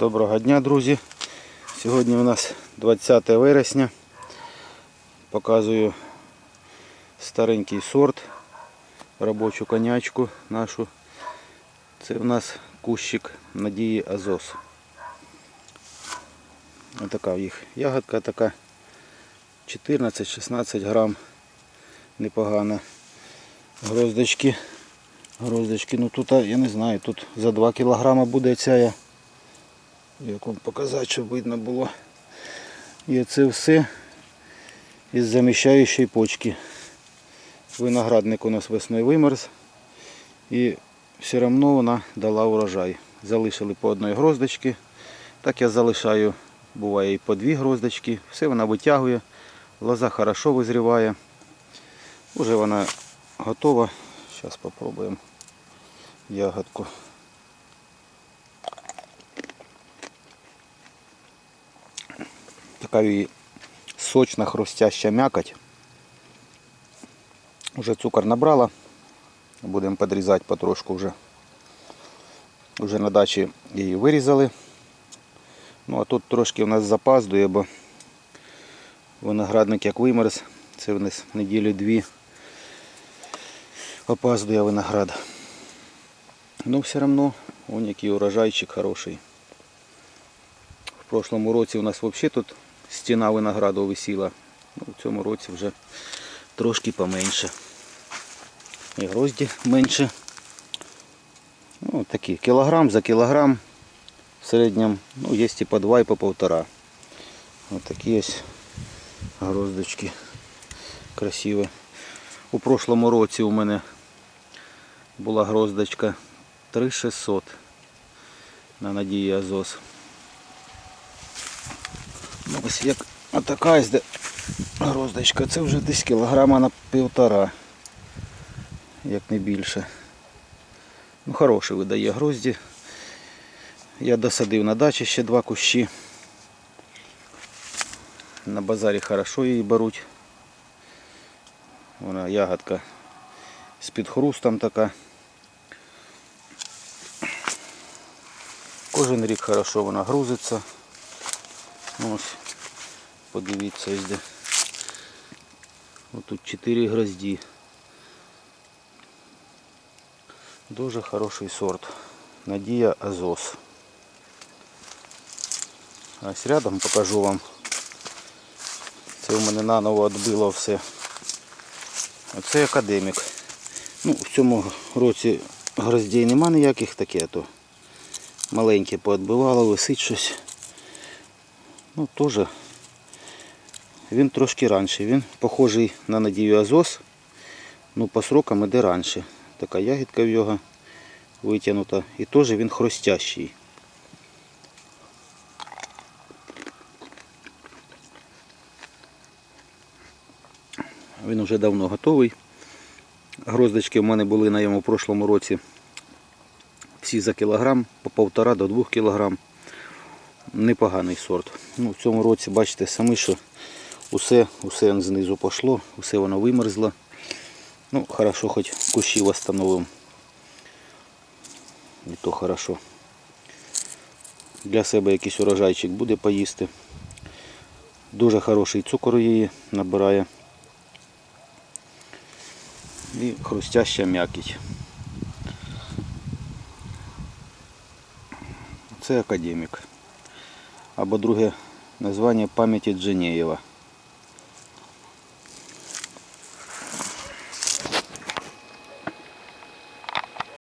Доброго дня, друзі. Сьогодні у нас 20 вересня. Показую старенький сорт, робочу конячку нашу. Це у нас кущик Надії Азос. Ось така їх ягодка така 14-16 грам. Непогана. Гроздочки. Гроздочки, ну тут, я не знаю, тут за 2 кілограма буде ця. Як вам показати, щоб видно було. І це все із заміщаючої почки. Виноградник у нас весною вимерз. І все одно вона дала урожай. Залишили по одної гроздочки. Так я залишаю, буває і по дві гроздочки. Все вона витягує. Лоза хорошо визріває. Уже вона готова. Зараз спробуємо ягодку. Така її сочна хрустяща м'якоть. Уже цукор набрала. Будемо підрізати потрошку вже. Уже на дачі її вирізали. Ну а тут трошки у нас запаздує, бо виноградник як вимерз. Це в нас неділі дві опаздує виноград. Ну все одно, он який урожайчик хороший. В прошлому році у нас взагалі тут стіна винограду висіла. Ну, в цьому році вже трошки поменше. І грозді менше. Ну, такі кілограм за кілограм. В середньому ну, є і по два, і по полтора. Ось такі ось гроздочки красиві. У прошлому році у мене була гроздочка 3600 на Надії Азос. Ну, ось як отака ось де гроздочка, це вже десь кілограма на півтора, як не більше. Ну, хороший видає грозді. Я досадив на дачі ще два кущі. На базарі хорошо її беруть. Вона ягодка з під така. Кожен рік хорошо вона грузиться. Ось, подивіться ось де. Ось тут 4 грозді. Дуже хороший сорт. Надія Азос. Ось рядом покажу вам. Це у мене наново відбило все. Оце академік. Ну, в цьому році гроздей нема ніяких таке, то маленьке поотбивало, висить щось. Ну, теж він трошки раніше. Він похожий на Надію Азос. Ну, по срокам іде раніше. Така ягідка в його витягнута. І теж він хрустящий. Він вже давно готовий. Гроздочки в мене були на йому в прошлому році всі за кілограм, по півтора до двох кілограм. Непоганий сорт. Ну, в цьому році бачите самі, що усе, усе знизу пішло, усе воно вимерзло. Ну, хорошо, хоч кущі встановимо. І то хорошо. Для себе якийсь урожайчик буде поїсти. Дуже хороший цукор її набирає. І хрустяща м'якіть. Це академік. Або друге названня пам'яті Дженєєва.